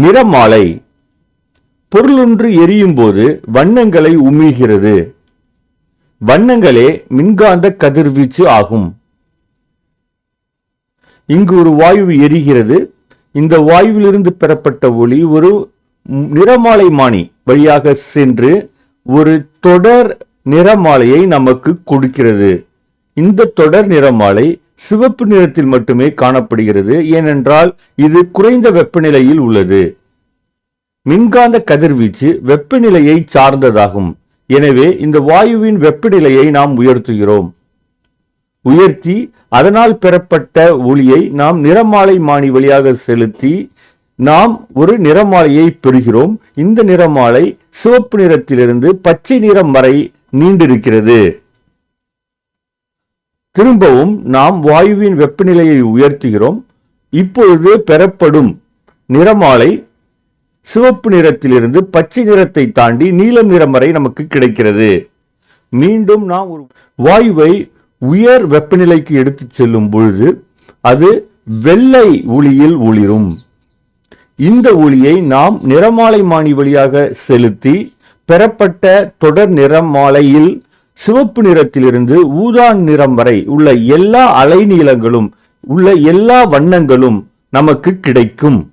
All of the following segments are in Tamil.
நிறமாலை. பொருளொன்று எரியும் போது வண்ணங்களை உமிழ்கிறது. வண்ணங்களே மின்காந்த கதிர்வீச்சு ஆகும். இங்கு ஒரு வாயு எரிகிறது. இந்த வாயுவிலிருந்து பெறப்பட்ட ஒளி ஒரு நிறமாலை மானி வழியாக சென்று ஒரு தொடர் நிறமாலையை நமக்கு கொடுக்கிறது. இந்த தொடர் நிறமாலை சிவப்பு நிறத்தில் மட்டுமே காணப்படுகிறது. ஏனென்றால் இது குறைந்த வெப்பநிலையில் உள்ளது. மின்காந்த கதிர்வீச்சு வெப்பநிலையை சார்ந்ததாகும். எனவே இந்த வாயுவின் வெப்பநிலையை நாம் உயர்த்துகிறோம். உயர்த்தி அதனால் பெறப்பட்ட ஒளியை நாம் நிறமாலை மானி வழியாக செலுத்தி நாம் ஒரு நிறமாலையை பெறுகிறோம். இந்த நிறமாலை சிவப்பு நிறத்திலிருந்து பச்சை நிறம் வரை நீண்டிருக்கிறது. திரும்பவும் நாம் வாயுவின் வெப்பநிலையை உயர்த்துகிறோம். இப்பொழுது பெறப்படும் நிறமாலை சிவப்பு நிறத்திலிருந்து பச்சை நிறத்தை தாண்டி நீலம் நிறம் வரை நமக்கு கிடைக்கிறது. மீண்டும் நாம் ஒரு வாயுவை உயர் வெப்பநிலைக்கு எடுத்துச் செல்லும் பொழுது அது வெள்ளை ஒளியில் ஒளிரும். இந்த ஒளியை நாம் நிறமாலை மானி வழியாக செலுத்தி பெறப்பட்ட தொடர் நிறமாலையில் சிவப்பு நிறத்திலிருந்து ஊதா நிறம் வரை உள்ள எல்லா அலைநீளங்களும் உள்ள எல்லா வண்ணங்களும் நமக்கு கிடைக்கும்.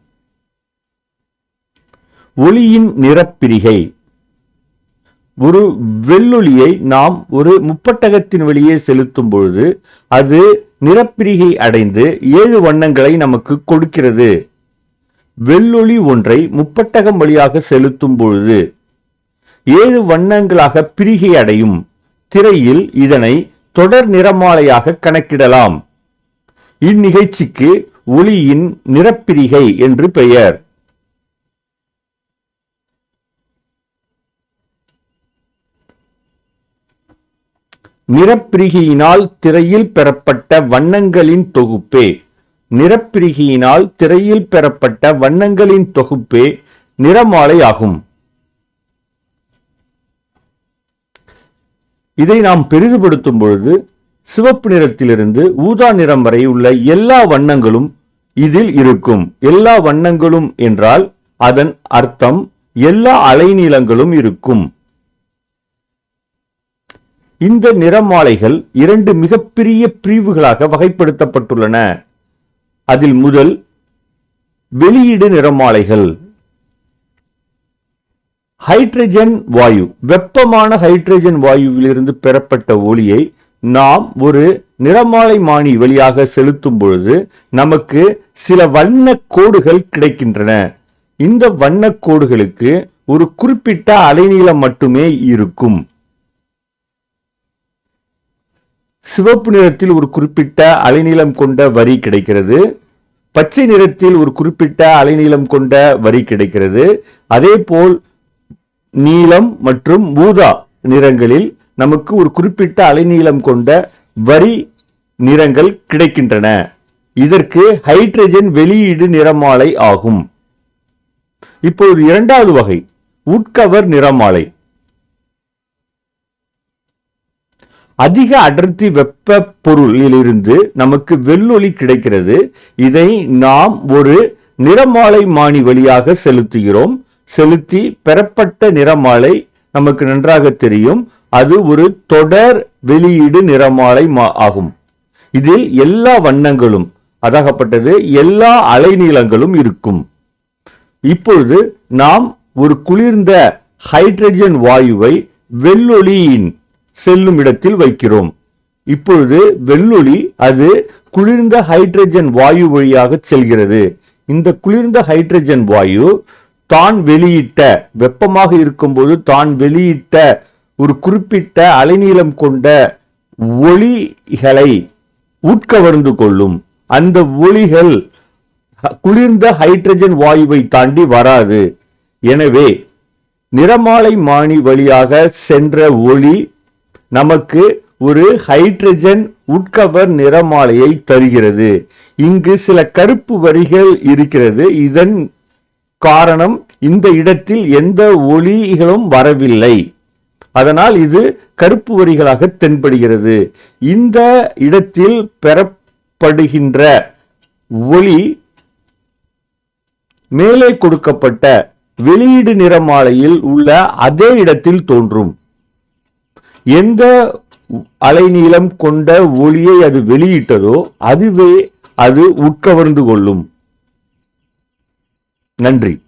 ஒளியின் நிறப்பிரிகை. ஒரு வெள்ளொளியை நாம் ஒரு முப்பட்டகத்தின் வழியே செலுத்தும் பொழுது அது நிறப்பிரிகை அடைந்து ஏழு வண்ணங்களை நமக்கு கொடுக்கிறது. வெள்ளொளி ஒன்றை முப்பட்டகம் வழியாக செலுத்தும் பொழுது ஏழு வண்ணங்களாக பிரிகை அடையும். திரையில் இதனை தொடர் நிறமாலையாக கணக்கிடலாம். இந்நிகழ்ச்சிக்கு ஒளியின் நிறப்பிரிகை என்று பெயர். நிறப்பிரிகையினால் திரையில் பெறப்பட்ட வண்ணங்களின் தொகுப்பே. நிறப்பிரிகையினால் திரையில் பெறப்பட்ட வண்ணங்களின் தொகுப்பே நிறமாலை ஆகும் இதை நாம் பெரிதுபடுத்தும் பொழுது சிவப்பு நிறத்திலிருந்து ஊதா நிறம் வரை உள்ள எல்லா வண்ணங்களும் இதில் இருக்கும். எல்லா வண்ணங்களும் என்றால் அதன் அர்த்தம் எல்லா அலைநீளங்களும் இருக்கும். இந்த நிறமாலைகள் இரண்டு மிகப்பெரிய பிரிவுகளாக வகைப்படுத்தப்பட்டுள்ளன. அதில் முதல் வெளியீடு நிறமாலைகள் ஹைட்ரஜன் வாயு. வெப்பமான ஹைட்ரஜன் வாயுவிலிருந்து பெறப்பட்ட ஒளியை நாம் ஒரு நிறமாலை மானி வழியாக செலுத்தும் பொழுது நமக்கு சில வண்ண கோடுகள் கிடைக்கின்றன. இந்த வண்ண கோடுகளுக்கு ஒரு குறிப்பிட்ட அலைநீளம் மட்டுமே இருக்கும். சிவப்பு நிறத்தில் ஒரு குறிப்பிட்ட அலைநீளம் கொண்ட வரி கிடைக்கிறது. பச்சை நிறத்தில் ஒரு குறிப்பிட்ட அலைநீளம் கொண்ட வரி கிடைக்கிறது. அதே போல் நீலம் மற்றும் ஊதா நிறங்களில் நமக்கு ஒரு குறிப்பிட்ட அலைநீளம் கொண்ட வரி நிறங்கள் கிடைக்கின்றன. இதற்கு ஹைட்ரஜன் வெளியீடு நிறமாலை ஆகும். இப்போது இரண்டாவது வகை உட்கவர் நிறமாலை. அதிக அடர்த்தி வெப்ப பொருளிலிருந்து நமக்கு வெள்ளொளி கிடைக்கிறது. இதை நாம் ஒரு நிறமாலை மானி வழியாக செலுத்துகிறோம். செலுத்தி பெறப்பட்ட நிறமாலை நமக்கு நன்றாக தெரியும். அது ஒரு தொடர் வெளியீடு நிறமாலை மா- ஆகும். இதில் எல்லா வண்ணங்களும் அதாகப்பட்டது எல்லா அலைநீளங்களும் இருக்கும். இப்பொழுது நாம் ஒரு குளிர்ந்த ஹைட்ரஜன் வாயுவை வெள்ளொளியின் செல்லும் இடத்தில் வைக்கிறோம். இப்பொழுது வெள்ளொளி அது குளிர்ந்த ஹைட்ரஜன் வாயு வழியாக செல்கிறது. இந்த குளிர்ந்த ஹைட்ரஜன் வாயு தான் வெளியிட்ட வெப்பமாக இருக்கும்போது தான் வெளியிட்ட ஒரு குறிப்பிட்ட அலைநீளம் கொண்ட ஒளிகளை உட்கவர்ந்து கொள்ளும். அந்த ஒளிகள் குளிர்ந்த ஹைட்ரஜன் வாயுவை தாண்டி வராது. எனவே நிறமாலை மானி வழியாக சென்ற ஒளி நமக்கு ஒரு ஹைட்ரஜன் உட்கவர் நிறமாலையை தருகிறது. இங்கு சில கருப்பு வரிகள் இருக்கிறது. இதன் காரணம் இந்த இடத்தில் எந்த ஒளிகளும் வரவில்லை. அதனால் இது கருப்பு வரிகளாக தென்படுகிறது. இந்த இடத்தில் பெறப்படுகின்ற ஒளி மேலே கொடுக்கப்பட்ட வெளியீடு நிறமாலையில் உள்ள அதே இடத்தில் தோன்றும். எந்த அலைநீளம் கொண்ட ஒளியை அது வெளியிட்டதோ அதுவே அது உட்கவர்ந்து கொள்ளும். நன்றி.